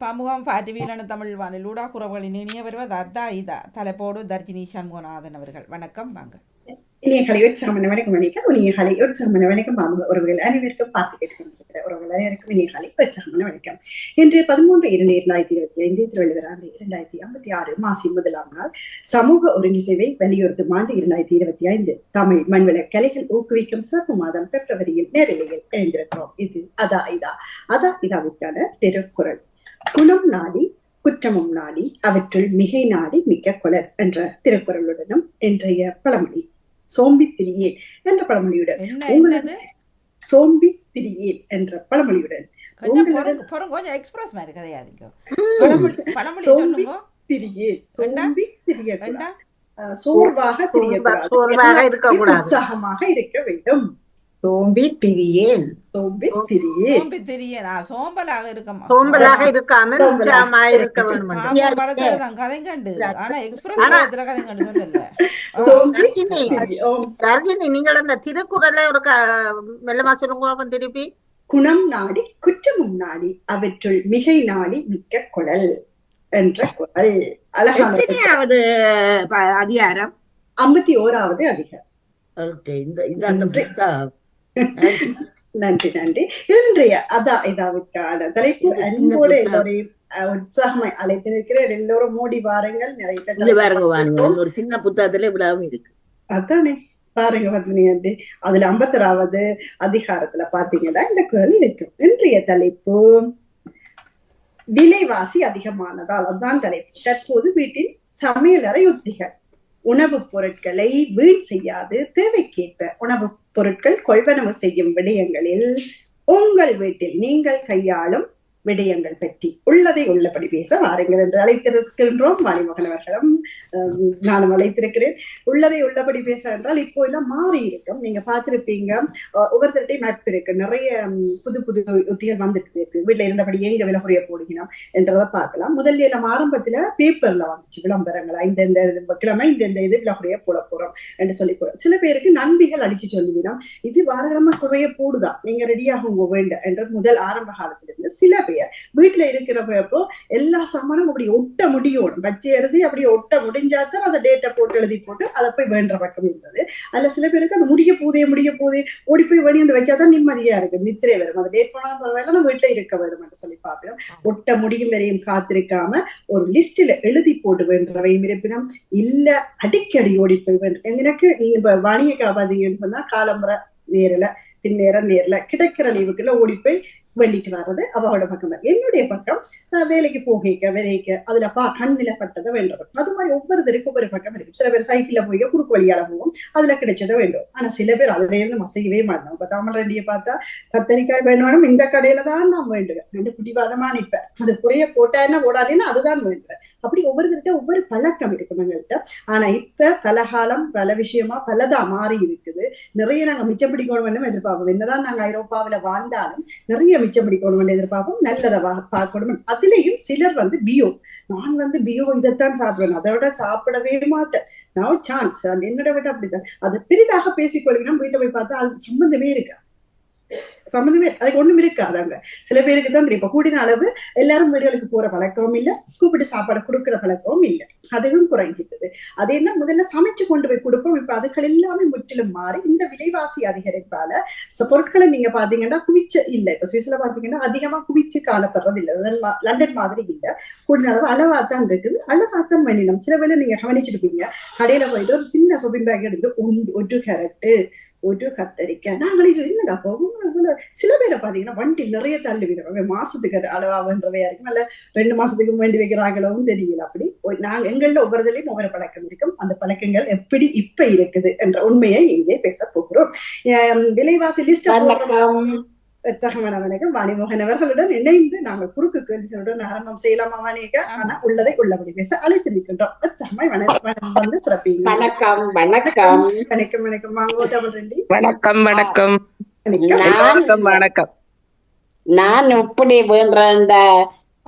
பமுகம் பாட்டுவீரன தமிழ் வானிலூடா உறவுகளின் இனிய வருவது அதா இதா தலைப்போடு தர்ஜினி சண்முகநாதன் அவர்கள் வணக்கம் வாங்க இனிய கலை உற்சாகமான வணக்கம் வணக்கம் இனிய கலை உற்சாகமான வணக்கம் மாமக உறவுகள் அனைவருக்கும் பார்த்து கேட்டுக்கொண்டிருக்கிற உறவுகள் அனைவருக்கும் இனிய கலை உற்சாகமான வணக்கம் இன்று பதிமூன்று இரண்டு இரண்டாயிரத்தி இருபத்தி ஐந்து திருவள்ளுவர் ஆண்டு இரண்டாயிரத்தி ஐம்பத்தி ஆறு மாசி முதலாம் நாள் சமூக ஒருங்கிசைவை வலியுறுத்தும் ஆண்டு இரண்டாயிரத்தி இருபத்தி ஐந்து தமிழ் மண்வள கலைகள் ஊக்குவிக்கும் சிறப்பு மாதம் பிப்ரவரியில் நேரலையில் இணைந்திருக்கிறோம் இது அதா இதா அதா இதாவுக்கான திருக்குறள் குணம் நாடி குற்றமும் நாடி அவற்றுள் மிகை நாடி மிக்க குலர் என்ற திருக்குறளுடனும் இன்றைய பழமொழி சோம்பி திரியேல் என்ற பழமொழியுடன் சோம்பி திரியேல் என்ற பழமொழியுடன் கொஞ்சம் எக்ஸ்பிரஸ் மாதிரி கதையாதீங்க பழமொழி பழமொழி சோம்பி அஹ் சோர்வாக இருக்கக்கூடாது. உற்சாகமாக இருக்க வேண்டும். சோம்பி பிரியேல் சோம்பி திரியேல். சோம்பி தெரிய நான் சோம்பலாக இருக்க சோம்பலாக இருக்காமல் சோம்பலாக உற்சாகமாக இருக்க வேண்டும் என்று. மாமூல் படத்துல தான் கதை கண்டு ஆனா எக்ஸ்பிரஸ் படத்துல கதை கண்டு சொல்லல. நீங்கள் அந்த திருக்குறளை ஒரு மெல்லமா சொல்லுங்க திருப்பி. குணம் நாடி குற்றமும் நாடி அவற்றுள் மிகை நாடி மிக்க குழல் என்ற குரல் ப- அதிகாரம்? ஐம்பத்தி ஓராவது அதிகாரம். ஓகே இந்த இந்த நன்றி நன்றி. இன்றைய அதா இதாவுக்கான தலைப்பு. அன்போடு எல்லோரையும் உற்சாகமாய் அழைத்திருக்கிறேன் எல்லோரும் மூடி வாருங்கள். நிறைய பாருங்க ஒரு சின்ன புத்தகத்துல இவ்வளவு இருக்கு. அதானே. பாருங்க பத்மினி ஆண்டி அதுல ஐம்பத்தொராவது அதிகாரத்துல பாத்தீங்கன்னா இந்த குரல் இருக்கு. இன்றைய தலைப்பு விலைவாசி அதிகமானதால் அதுதான் தலைப்பு. தற்போது வீட்டின் சமையலறை உத்திகள். உணவுப் பொருட்களை வீண் செய்யாது தேவைக்கேற்ப உணவுப் பொருட்கள் கொள்வனவு செய்யும் விடயங்களில் உங்கள் வீட்டில் நீங்கள் கையாளும் விடயங்கள் பற்றி உள்ளதை உள்ளபடி பேச வாருங்கள் என்று அழைத்திருக்கின்றோம். வாணிமகன் அவர்களும் நானும் அழைத்திருக்கிறேன். உள்ளதை உள்ளபடி பேச என்றால் இப்போ எல்லாம் மாறி இருக்கும் நீங்க பார்த்திருப்பீங்க ஒவ்வொருத்தருடைய ஒவ்வொருத்தருடையும் மேப் இருக்கு. நிறைய புது புது உத்திகள் வந்துட்டு இருக்கு. வீட்டுல இருந்தபடி எங்க விலை குறைய போடுகிறோம் என்றதை பார்க்கலாம். முதல்ல எல்லாம் ஆரம்பத்துல பேப்பர்ல வந்துச்சு. விளம்பரங்களா இந்த இந்த கிழமை இந்த இந்த இது விலை குறைய போட போறோம் என்று சொல்லி போறோம் சில பேருக்கு நன்பிகள் அடிச்சு சொல்லிவிடும் இது வாரகிழமை குறைய போடுதான் நீங்க ரெடியாகுங்க வேண்டாம் என்ற முதல் ஆரம்ப காலத்துல இருந்து சில பேர் வீட்டுல இருக்கிறப்போ எல்லா சாமானும் அப்படி ஒட்ட முடியும் பச்சை அரிசி அப்படி ஒட்ட முடிஞ்சாதான் அந்த டேட்டை போட்டு எழுதி போட்டு அதை போய் வேண்ட பக்கம் இருந்தது. அதுல சில பேருக்கு அது முடிய போதே முடிய போதே ஓடி போய் வெளியே வந்து வச்சாதான் நிம்மதியா இருக்கு நித்திரை வரும். அந்த டேட் போனாலும் பரவாயில்ல நம்ம வீட்டுல இருக்க என்று சொல்லி பார்க்கிறோம். ஒட்ட முடியும் வரையும் காத்திருக்காம ஒரு லிஸ்ட்ல எழுதி போட்டு வேண்டவையும் இருப்பினும் இல்ல அடிக்கடி ஓடி போய் வேண்டும் எனக்கு நீங்க இப்ப வணிக காப்பாதீங்கன்னு சொன்னா காலம்புற நேரில் பின்னேரம் நேர்ல கிடைக்கிற லீவுக்குள்ள ஓடி போய் வெள்ளிட்டு வர்றது அவளோட பக்கம் என்னுடைய பக்கம் வேலைக்கு போகிக்க விதைக்க அதுல பா கண்ணில பட்டதை வேண்டும் அது மாதிரி ஒவ்வொருத்தருக்கும் ஒவ்வொரு பக்கம் இருக்கும். சில பேர் சைக்கிள்ல போய் குறுக்கு வழியால போவோம் அதுல கிடைச்சதை வேண்டும். ஆனா சில பேர் அதுல இருந்து மசையவே மாட்டோம். இப்ப தமிழ் ரெண்டியை பார்த்தா கத்தரிக்காய் வேணும் இந்த கடையில தான் நான் வேண்டுவேன். ரெண்டு பிடிவாதமா நிப்பேன் அது குறைய போட்டா என்ன அதுதான் வேண்டுவேன். அப்படி ஒவ்வொருத்தருக்கிட்ட ஒவ்வொரு பழக்கம் இருக்கும் எங்கள்கிட்ட ஆனா இப்ப பலகாலம் பல விஷயமா பலதா மாறி இருக்குது. நிறைய நாங்க மிச்சம் பிடிக்கணும் எதிர்பார்ப்போம். என்னதான் நாங்க ஐரோப்பாவில வாழ்ந்தாலும் நிறைய மிச்சம் பிடிக்கணும் எதிர்பார்ப்போம். நல்லதை பார்க்கணும். அதுலயும் சிலர் வந்து பியோ நான் வந்து பியோ இதைத்தான் சாப்பிடுவேன். அதை விட சாப்பிடவே மாட்டேன். நான் சான்ஸ் அது என்னோட விட அப்படிதான் அது பெரிதாக பேசிக்கொள்கிறோம். வீட்டை போய் பார்த்தா அது சம்பந்தமே இருக்காது. சம்மந்தமே அதுக்கு ஒண்ணும் இருக்காது அங்க சில பேருக்கு தான் தெரியும். இப்ப கூடின அளவு எல்லாரும் வீடுகளுக்கு போற பழக்கமும் இல்ல கூப்பிட்டு சாப்பாடு கொடுக்குற பழக்கமும் இல்ல. அதுவும் குறைஞ்சிட்டது அது என்ன முதல்ல சமைச்சு கொண்டு போய் கொடுப்போம். இப்ப அதுகள் எல்லாமே முற்றிலும் மாறி இந்த விலைவாசி அதிகரிப்பால பொருட்களை நீங்க பாத்தீங்கன்னா குவிச்சு இல்ல. இப்ப சுவிஸ்ல பாத்தீங்கன்னா அதிகமா குவிச்சு காணப்படுறது இல்ல. லண்டன் மாதிரி இல்ல. கூடின அளவு அளவா தான் இருக்குது. அளவா தான் வேணும். சில வேலை நீங்க கவனிச்சிருப்பீங்க. கடையில போயிட்டு ஒரு சின்ன ஷாப்பிங் பேக் எடுத்து ஒரு கேரட்டு ஒரு கத்தரிக்காய் நாங்களே என்னடா போகும்? சில பேரை பாத்தீங்கன்னா வண்டி நிறைய தள்ளி விடுவாங்க மாசத்துக்கு அளவான்றவையா இருக்கும். இல்ல ரெண்டு மாசத்துக்கு வேண்டி வைக்கிறாங்களவும் தெரியல. அப்படி நாங்க எங்கள்ல ஒவ்வொருதுலயும் ஒவ்வொரு பழக்கம் இருக்கும். அந்த பழக்கங்கள் எப்படி இப்ப இருக்குது என்ற உண்மையை இங்கே பேச போகிறோம். விலைவாசி லிஸ்ட் உற்சாகமான வணக்கம் வாணிமோகன் அவர்களுடன் இணைந்து நாங்கள் குறுக்கு கேள்விகளுடன் ஆரம்பம் செய்யலாமா வாணிக ஆனா உள்ளதை உள்ளபடி பேச அழைத்து நிற்கின்றோம். உற்சாகமாய் வணக்கம் வந்து சிறப்பீங்க வணக்கம் வணக்கம். வணக்கம் வணக்கம். வாங்கோ தமிழ் ரெண்டி. வணக்கம் வணக்கம். வணக்கம். வணக்கம் நான் எப்படி வேண்ட